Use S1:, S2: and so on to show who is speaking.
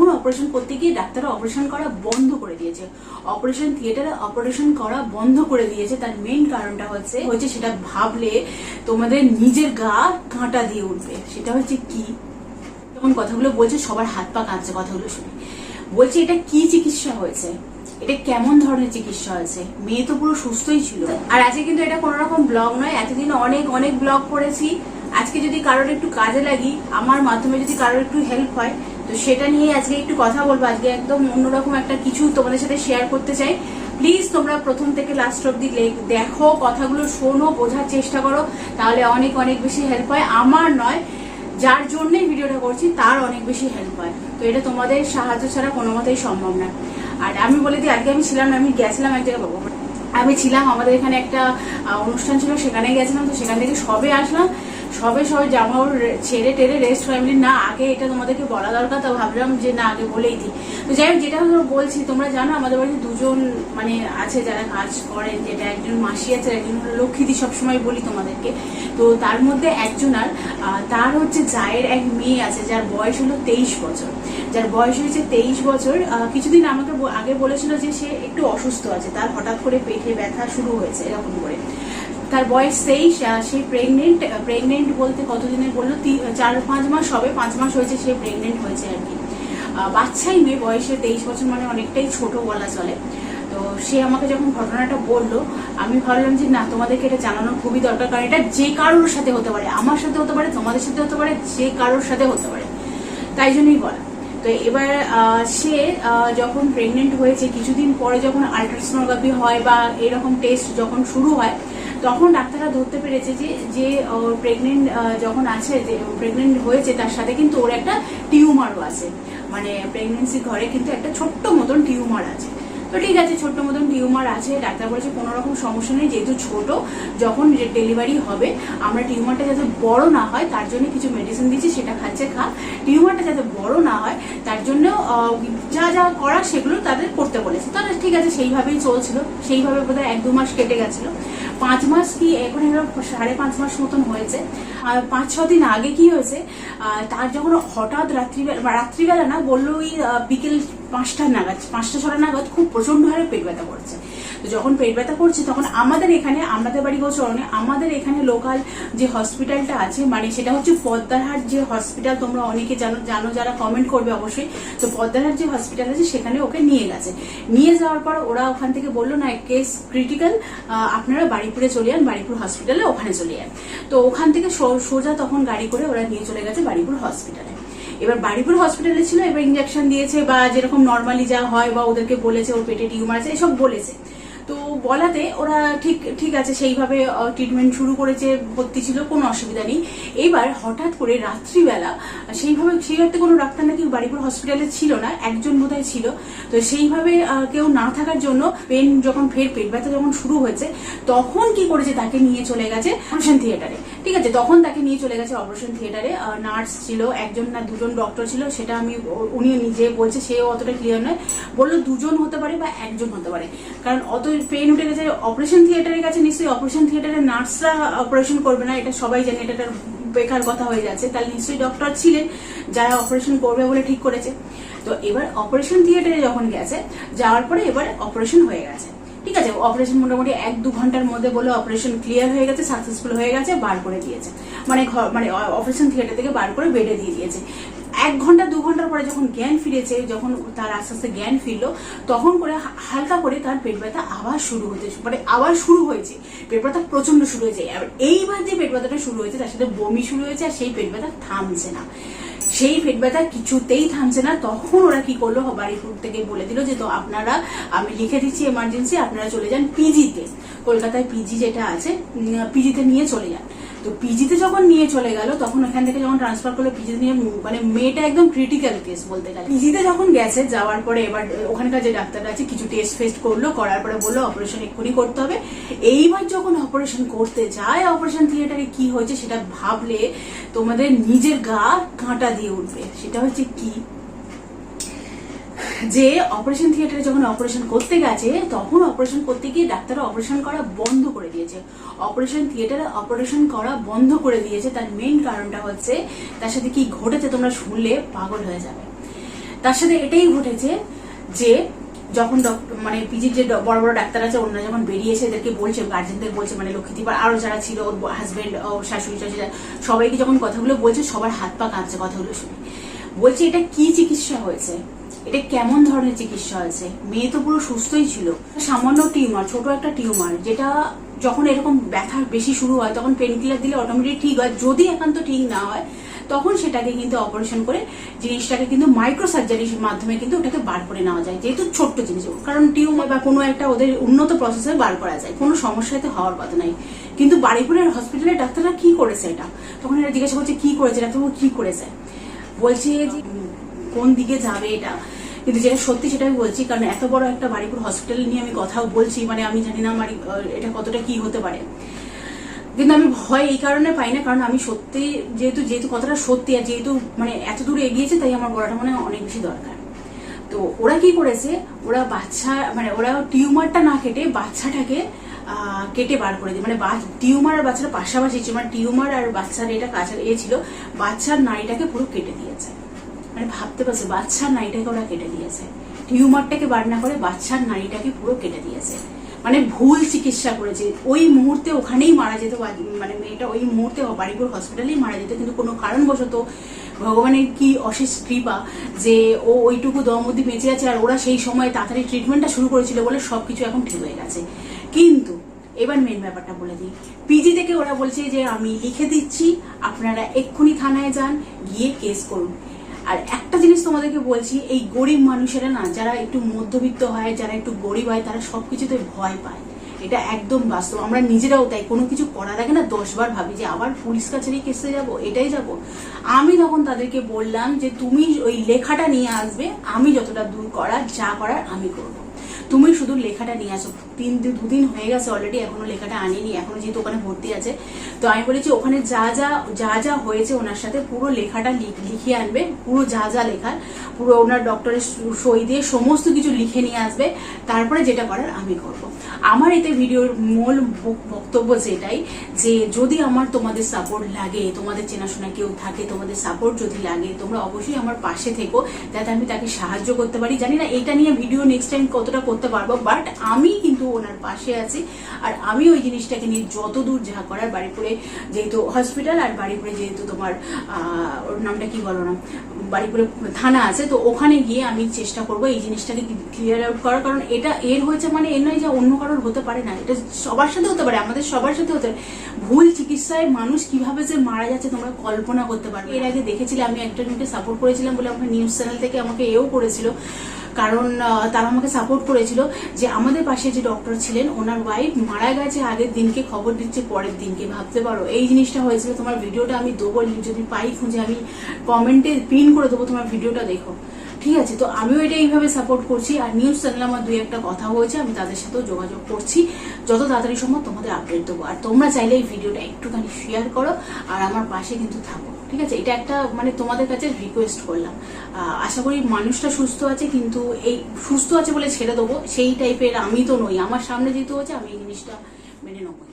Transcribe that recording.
S1: তখন অপারেশন করতে গিয়ে ডাক্তাররা অপারেশন করা বন্ধ করে দিয়েছে। অপারেশন থিয়েটারে অপারেশন করা বন্ধ করে দিয়েছে। তার মেইন কারণটা হচ্ছে হচ্ছে সেটা ভাবলে তোমাদের নিজের গা কাঁটা দিয়ে উঠবে। সেটা হচ্ছে কি? যখন কথাগুলো বলছে, সবার হাত পা কাঁপছে কথাগুলো শুনে। বলছে, এটা কি চিকিৎসা হয়েছে? এটা কেমন ধরনের চিকিৎসা হয়েছে? মেয়ে তো পুরো সুস্থই ছিল। আর আজকে কিন্তু এটা কোনো রকম ব্লগ নয়। এতদিন অনেক অনেক ব্লগ করেছি। আজকে যদি কারোর একটু কাজে লাগি, আমার মাধ্যমে যদি কারোর একটু হেল্প হয় তো সেটা নিয়ে আজকে একটু কথা বলব। আজকে একদম অন্যরকম একটা কিছু তোমাদের সাথে শেয়ার করতে চাই। প্লিজ তোমরা প্রথম থেকে লাস্ট অব্দি দেখো, কথাগুলো শোনো, বোঝার চেষ্টা করো। তাহলে অনেক অনেক বেশি হেল্প হয়। আমার নয়, যার জন্যই ভিডিওটা করছি, তার অনেক বেশি হেল্প হয়। তো এটা তোমাদের সাহায্য ছাড়া কোনো মতেই সম্ভব না। আর আমি বলে দিই, আজকে আমি ছিলাম না, আমি গেছিলাম এক জায়গায় আমি ছিলাম আমাদের এখানে একটা অনুষ্ঠান ছিল সেখানে গেছিলাম। তো সেখান থেকে সবে আসলাম। সবে সবে জামা কাপড় ছেড়ে টেরে রেস্ট ফ্যামিলি না, আগে এটা তোমাদেরকে বলা দরকার, তো ভাবলাম যে না, আগে বলেই দিই। তো যাই হোক, যেটা বলছি, তোমরা জানো আমাদের বাড়িতে দুজন মানে আছে যারা কাজ করেন, যেটা একজন মাসি আছে একজন লক্ষ্মীদি, সবসময় বলি তোমাদেরকে। তো তার মধ্যে একজন আর তার হচ্ছে জায়ের এক মেয়ে আছে, যার বয়স হলো তেইশ বছর। যার বয়স হয়েছে তেইশ বছর কিছুদিন আমাকে আগে বলেছিল যে সে একটু অসুস্থ আছে, তার হঠাৎ করে পেটে ব্যথা শুরু হয়েছে, এরকম করে। তার বয়স তেইশ সে প্রেগনেন্ট প্রেগনেন্ট বলতে কতদিনের বলল? চার, পাঁচ মাস হবে, পাঁচ মাস হয়েছে সে প্রেগনেন্ট হয়েছে আর কি। বাচ্চাই মেয়ে বয়সে তেইশ বছর মানে অনেকটাই ছোট বলা চলে। তো সে আমাকে যখন ঘটনাটা বলল, আমি ভাবলাম যে না, তোমাদেরকে এটা জানানো খুবই দরকার, কারণ এটা যে কারোর সাথে হতে পারে, আমার সাথে হতে পারে, তোমাদের সাথে হতে পারে, যে কারোর সাথে হতে পারে। তাই জন্যই বলা। তো এবার সে যখন প্রেগনেন্ট হয়েছে, কিছুদিন পরে যখন আলট্রাসোনোগ্রাফি হয় বা এরকম টেস্ট যখন শুরু হয় তখন ডাক্তাররা ধরতে পেরেছে যে যে ওর প্রেগনেন্ট যখন আছে, যে প্রেগনেন্ট হয়েছে, তার সাথে কিন্তু ওর একটা টিউমারও আছে। মানে প্রেগনেন্সি ঘরে কিন্তু একটা ছোট্ট মতন টিউমার আছে। তো ঠিক আছে, ছোট্ট মতন টিউমার আছে, ডাক্তার বলেছে কোনো রকম সমস্যা নেই, যেহেতু ছোট, যখন ডেলিভারি হবে, আমরা টিউমারটা যাতে বড় না হয়, তার জন্য কিছু মেডিসিন দিচ্ছি, সেটা খাচ্ছে, খা। টিউমারটা যাতে বড় না হয়, তার জন্য যা যা করা সেগুলো তাদের করতে বলেছে। তাহলে ঠিক আছে, সেইভাবেই চলছিল। সেইভাবে বোধহয় এক দু মাস কেটে গেছিল। পাঁচ মাস কি এখন সাড়ে পাঁচ মাস মতন হয়েছে। আর পাঁচ, ছ দিন আগে কি হয়েছে তার যখন হঠাৎ রাত্রিবেলা রাত্রিবেলা না বলল ওই বিকেল পাঁচটা নাগাদ, পাঁচটা, ছটা নাগাদ খুব প্রচণ্ড হারে পেট ব্যথা করছে। তো যখন পেট ব্যথা করছে, তখন আমাদের এখানে, আমাদের বাড়ি গোচরণে আমাদের এখানে লোকাল যে হসপিটালটা আছে মানে সেটা হচ্ছে পদ্মারহাট যে হসপিটাল তোমরা অনেকে জানো জানো যারা কমেন্ট করবে অবশ্যই। তো পদ্মারহাট যে হসপিটাল আছে, সেখানে ওকে নিয়ে গেছে। নিয়ে যাওয়ার পর ওরা ওখান থেকে বলল, না কেস ক্রিটিক্যাল আপনারা বাড়িপুরে চলে যান বাড়িপুর হসপিটালে ওখানে চলে যান। তো ওখান থেকে সোজা তখন গাড়ি করে ওরা নিয়ে চলে গেছে বাড়িপুর হসপিটালে এবার বাড়িপুর হসপিটালে ছিল, এবার ইঞ্জেকশন দিয়েছে বা যেরকম নর্মালি যা হয় বা ওদেরকে বলেছে, ওর পেটে টিউমার আছে, এসব বলেছে। তো বলাতে ওরা ঠিক ঠিক আছে, সেইভাবে ট্রিটমেন্ট শুরু করেছে, ভর্তি ছিল, কোনো অসুবিধা নেই। এইবার হঠাৎ করে রাত্রিবেলা, সেইভাবে, সেই রাত্রে কোনো ডাক্তার নাকি বাড়িপুর হসপিটালে ছিল না, একজন বোধহয় ছিল। তো সেইভাবে কেউ না থাকার জন্য পেন যখন ফের পেট ব্যথা যখন শুরু হয়েছে, তখন কি করেছে, তাকে নিয়ে চলে গেছে ফাংশন থিয়েটারে ঠিক আছে, তখন তাকে নিয়ে চলে গেছে অপারেশন থিয়েটারে নার্স ছিল, একজন না দুজন ডক্টর ছিল, সেটা আমি উনি নিজে বলছে, সেও অতটা ক্লিয়ার নয়। বলল দুজন হতে পারে বা একজন হতে পারে। কারণ অত পেন উঠে গেছে অপারেশন থিয়েটারের কাছে নিশ্চয়ই অপারেশন থিয়েটারের নার্সরা অপারেশন করবে না, এটা সবাই জানে, এটা বেকার কথা হয়ে যাচ্ছে। তাহলে নিশ্চয়ই ডক্টর ছিলেন, যারা অপারেশন করবে বলে ঠিক করেছে। তো এবার অপারেশন থিয়েটারে যখন গেছে, যাওয়ার পরে এবার অপারেশন হয়ে গেছে। ঠিক আছে অপারেশন মোটামুটি এক দু ঘণ্টার মধ্যে বলে অপারেশন ক্লিয়ার হয়ে গেছে সাকসেসফুল হয়ে গেছে, বার করে দিয়েছে। মানে ঘর মানে অপারেশন থিয়েটার থেকে বার করে বেডে দিয়ে দিয়েছে। এক ঘণ্টা, দু ঘণ্টার পরে যখন জ্ঞান ফিরেছে, যখন তার আস্তে আস্তে জ্ঞান ফিরলো, তখন করে হালকা করে তার পেট ব্যথা আবার শুরু হতে মানে আবার শুরু হয়েছে। পেট ব্যথা প্রচণ্ড শুরু হয়েছে। এইবার যে পেট ব্যথাটা শুরু হয়েছে, তার সাথে বমি শুরু হয়েছে, আর সেই পেট ব্যথা থামছে না। সেই পেট ব্যথা কিছুতেই থামছে না, তখন ওরা কি করল? বাড়ি ফুট থেকে বলে দিল যে, তো আপনারা, আমি লিখে দিচ্ছি এমার্জেন্সি আপনারা চলে যান পিজিতে কলকাতায় পিজি যেটা আছে পিজিতে নিয়ে চলে যান। তো পিজিতে যখন নিয়ে চলে গেল, তখন ওখান থেকে যখন ট্রান্সফার করল পিজিতে নিয়ে মানে মেয়েটা একদম ক্রিটিক্যাল কেস বলতে গেলে। পিজিতে যখন গেছে, যাওয়ার পরে এবার ওখানকার যে ডাক্তাররা আছে, কিছু টেস্ট ফেস্ট করল, করার পরে বলল অপারেশন এক্ষুনি করতে হবে। এইবার যখন অপারেশন করতে যায় অপারেশন থিয়েটারে কি হয়েছে সেটা ভাবলে তোমাদের নিজের গা কাঁটা দিয়ে উঠবে। সেটা হচ্ছে কি? যে অপারেশন থিয়েটারে যখন অপারেশন করতে গেছে, তখন অপারেশন করতে গিয়ে ডাক্তাররা অপারেশন করা বন্ধ করে দিয়েছে। অপারেশন থিয়েটারে অপারেশন করা বন্ধ করে দিয়েছে। তার মেইন কারণটা হচ্ছে, তার সাথে কি ঘটেছে তোমরা শুনলে পাগল হয়ে যাবে। তার সাথে এটাই ঘটেছে যে, যখন মানে পিজির যে বড় বড় ডাক্তার আছে, ওনারা যখন বেরিয়েছে, এদেরকে বলছে গার্জেনদের বলছে মানে লক্ষ্মীদীপার আরও যারা ছিল, ওর হাজবেন্ড ওর শাশুড়ি শাশুড়ি সবাইকে যখন কথাগুলো বলছে, সবার হাত পা কাঁদছে কথাগুলো শুনে। বলছে, এটা কি চিকিৎসা হয়েছে? এটা কেমন ধরনের চিকিৎসা হয়েছে? মেয়ে তো পুরো সুস্থই ছিল। সামান্য টিউমার, ছোট একটা টিউমার, যেটা যখন এরকম ব্যথা বেশি শুরু হয়, তখন পেন কিলার দিলে অটোমেটিক ঠিক হয়। যদি একান্ত ঠিক না হয়, তখন সেটাকে কিন্তু অপারেশন করে জিনিসটাকে কিন্তু মাইক্রো সার্জারির মাধ্যমে কিন্তু ওটাকে বার করে নেওয়া যায়। যেহেতু ছোট্ট জিনিস, কারণ টিউমার বা কোনো একটা ওদের উন্নত প্রসেসে বার করা যায়। কোনো সমস্যাতে হওয়ার কথা নাই। কিন্তু বাড়িপুরের হসপিটালের ডাক্তাররা কি করেছে এটা? তখন এরা জিজ্ঞাসা করছে, কি করেছে? ডাক্তারবাবু, কি করেছে? বলছে যে, কোন দিকে যাবে এটা? কিন্তু যেটা সত্যি সেটা আমি বলছি, কারণ এত বড় একটা বাড়িপুর হসপিটাল নিয়ে আমি কথাও বলছি মানে আমি জানি না আমার এটা কতটা কি হতে পারে। কিন্তু আমি ভয় এই কারণে পাই না, কারণ আমি সত্যি যেহেতু যেহেতু কথাটা সত্যি আর যেহেতু মানে এত দূর এগিয়েছে, তাই আমার বলাটা মানে অনেক বেশি দরকার। তো ওরা কি করেছে, ওরা বাচ্চা মানে ওরা টিউমারটা না কেটে বাচ্চাটাকে কেটে বার করে দিয়ে মানে টিউমার আর বাচ্চাটা পাশাপাশি মানে টিউমার আর বাচ্চার এটা কাছে এ ছিল, বাচ্চার নাড়িটাকে পুরো কেটে দিয়েছে। মানে ভাবতে পারছে, বাচ্চার নাড়িটাকে ওরা কেটে দিয়েছে। টিউমারটাকে বার না করে বাচ্চার নাড়িটাকে পুরো কেটে দিয়েছে। মানে ভুল চিকিৎসা করেছে। ওই মুহূর্তে ওখানেই মারা যেত মানে মেয়েটা ওই মুহূর্তে বাড়িপুর হসপিটালেই মারা যেত। কিন্তু কোনো কারণবশত ভগবানের কি অশেষ কৃপা যে ও ওইটুকু দম অব্দি বেঁচে আছে আর ওরা সেই সময় তাড়াতাড়ি ট্রিটমেন্টটা শুরু করেছিল বলে সবকিছু এখন ঠিক হয়ে গেছে। কিন্তু এবার মেন ব্যাপারটা বলে দিই। পিজি থেকে ওরা বলছে যে, আমি লিখে দিচ্ছি, আপনারা এক্ষুনি থানায় যান, গিয়ে কেস করুন। আর একটা জিনিস তোমাদেরকে বলছি, এই গরিব মানুষেরা না, যারা একটু মধ্যবিত্ত হয়, যারা একটু গরিব হয়, তারা সবকিছুতে ভয় পায়। এটা একদম বাস্তব। আমরা নিজেরাও তাই, কোনো কিছু করার আগে না দশবার ভাবি যে, আবার পুলিশ কাছারি কেসে যাব, এটাই যাব। আমি তখন তাদেরকে বললাম যে, তুমি ওই লেখাটা নিয়ে আসবে, আমি যতটা দূর করার, যা করার আমি করব। তুমি শুধু লেখাটা নিয়ে আসো। তিন দিন দুদিন হয়ে গেছে অলরেডি এখনও লেখাটা আনিনি, এখনও যেহেতু ওখানে ভর্তি আছে। তো আমি বলেছি ওখানে যা যা যা যা হয়েছে ওনার সাথে পুরো লেখাটা লিখ- লিখিয়ে আনবে, পুরো যা যা লেখার, পুরো ওনার ডক্টরের সই দিয়ে সমস্ত কিছু লিখে নিয়ে আসবে, তারপরে যেটা করার আমি করব। আমার এতে ভিডিওর মূল বক- বক্তব্য যেটাই, যে যদি আমার তোমাদের সাপোর্ট লাগে, তোমাদের চেনাশোনা কেউ থাকে, তোমাদের সাপোর্ট যদি লাগে, তোমরা অবশ্যই আমার পাশে থেকো, যাতে আমি তাকে সাহায্য করতে পারি। জানি না, এটা নিয়ে ভিডিও নেক্সট টাইম কতটা করতে পারব বাট আমি কিন্তু ওনার পাশে আছি। আর আমি ওই জিনিসটাকে নিয়ে যত দূর যা করার, বাড়িপুরে যেহেতু হসপিটাল আর বাড়িপুরে যেহেতু তোমার ওর নামটা কি বলো না, বাড়িপুরে থানা আছে, তো ওখানে গিয়ে আমি চেষ্টা করব এই জিনিসটাকে ক্লিয়ার আউট করার। কারণ এটা এর হয়েছে মানে এর নয় যে অন্য কারোর হতে পারে না, এটা সবার সাথে হতে পারে, আমাদের সবার সাথে হতে পারে। ভুল চিকিৎসায় মানুষ কীভাবে যে মারা যাচ্ছে তোমরা কল্পনা করতে পারবে এর আগে দেখেছিলে, আমি একটা একজনকে সাপোর্ট করেছিলাম বলে আমাকে নিউজ চ্যানেল থেকে আমাকে এও করেছিল। কারণ তারা আমাকে সাপোর্ট করেছিল যে আমাদের পাশে যে ডক্টর ছিলেন, ওনার ওয়াইফ মারা গেছে আগের দিনকে, খবর দিচ্ছে পরের দিনকে। ভাবতে পারো, এই জিনিসটা হয়েছিল। তোমার ভিডিওটা আমি দেবো যদি পাই, খুঁজে আমি কমেন্টে পিন করে দেবো, তোমার ভিডিওটা দেখো। ঠিক আছে, তো আমিও এটা এইভাবে সাপোর্ট করছি। আর নিউজ চ্যানেলে আমার দুই একটা কথা হয়েছে, আমি তাদের সাথেও যোগাযোগ করছি। যত তাড়াতাড়ি সম্ভব তোমাদের আপডেট দেবো। আর তোমরা চাইলে এই ভিডিওটা একটুখানি শেয়ার করো, আর আমার পাশে কিন্তু থাকো। ঠিক আছে? এটা একটা মানে তোমাদের কাছে রিকোয়েস্ট করলাম। আশা করি মানুষটা সুস্থ আছে, কিন্তু এই সুস্থ আছে বলে ছেড়ে দেবো। সেই টাইপের আমি তো নই। আমার সামনে যেহেতু হচ্ছে, আমি এই জিনিসটা মেনে নেব।